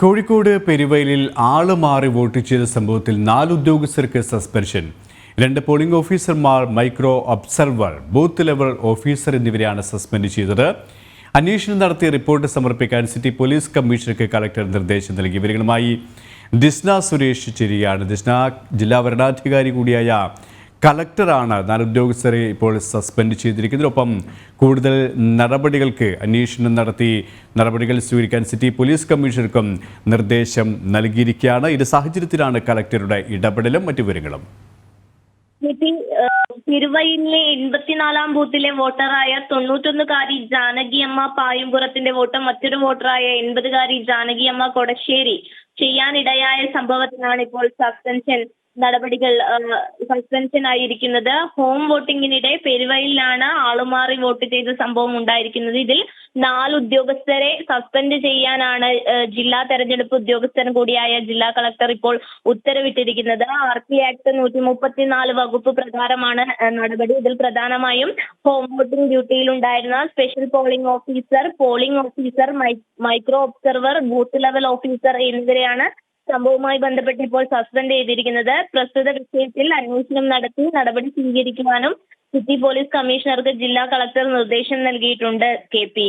കോഴിക്കോട് പെരുവയലിൽ ആൾ മാറി വോട്ട് ചെയ്ത സംഭവത്തിൽ നാല് ഉദ്യോഗസ്ഥർക്ക് സസ്പെൻഷൻ. രണ്ട് പോളിംഗ് ഓഫീസർമാർ micro observer booth level officer എന്നിവരെയാണ് സസ്പെൻഡ് ചെയ്തത്. അന്വേഷണം നടത്തിയ റിപ്പോർട്ട് സമർപ്പിക്കാൻ സിറ്റി പോലീസ് കമ്മീഷണർക്ക് കളക്ടർ നിർദ്ദേശം നൽകി. ഇവരുമായി ദിസ്ന സുരേഷ് ചെരിയാണ്. ദിസ്ന ജില്ലാ വരണാധികാരി കൂടിയായ കളക്ടറാണ് നാല് ഉദ്യോഗസ്ഥരെ ഇപ്പോൾ സസ്പെൻഡ് ചെയ്തിരിക്കുന്നത്. ഒപ്പം കൂടുതൽ നടപടികൾക്ക് അന്വേഷണം നടത്തി നടപടികൾ സ്വീകരിക്കാൻ സിറ്റി പോലീസ് കമ്മീഷണർക്കും നിർദ്ദേശം നൽകിയിരിക്കുകയാണ്. ഇത് സാഹചര്യത്തിലാണ് കളക്ടറുടെ ഇടപെടലും മറ്റു വിവരങ്ങളും. തിരുവയിലെ എൺപത്തിനാലാം ബൂത്തിലെ വോട്ടറായ തൊണ്ണൂറ്റൊന്നുകാരി ജാനകിയമ്മ പായുംപുറത്തിന്റെ വോട്ടും മറ്റൊരു വോട്ടറായ എൺപതുകാരി ജാനകിയമ്മ കൊടശ്ശേരി സംഭവത്തിനാണ് ഇപ്പോൾ സസ്പെൻഷൻ നടപടികൾ സസ്പെൻഷൻ ആയിരിക്കുന്നത്. ഹോം വോട്ടിങ്ങിനിടെ പെരുവയിലാണ് ആളുമാറി വോട്ട് ചെയ്ത സംഭവം ഉണ്ടായിരിക്കുന്നത്. ഇതിൽ നാല് ഉദ്യോഗസ്ഥരെ സസ്പെൻഡ് ചെയ്യാനാണ് ജില്ലാ തെരഞ്ഞെടുപ്പ് ഉദ്യോഗസ്ഥൻ കൂടിയായ ജില്ലാ കളക്ടർ ഇപ്പോൾ ഉത്തരവിട്ടിരിക്കുന്നത്. ആർ പി ആക്ട് നൂറ്റി മുപ്പത്തിനാല് വകുപ്പ് പ്രകാരമാണ് നടപടി. ഇതിൽ പ്രധാനമായും ഹോം വോട്ടിംഗ് ഡ്യൂട്ടിയിൽ ഉണ്ടായിരുന്ന special polling officer polling officer micro observer booth level officer എന്നിവരെയാണ് സംഭവവുമായി ബന്ധപ്പെട്ട് ഇപ്പോൾ സസ്പെൻഡ് ചെയ്തിരിക്കുന്നത്. പ്രസ്തുത വിഷയത്തിൽ അന്വേഷണം നടത്തി നടപടി സ്വീകരിക്കുവാനും സിറ്റി പോലീസ് കമ്മീഷണർക്ക് ജില്ലാ കളക്ടർ നിർദ്ദേശം നൽകിയിട്ടുണ്ട് കെ പി.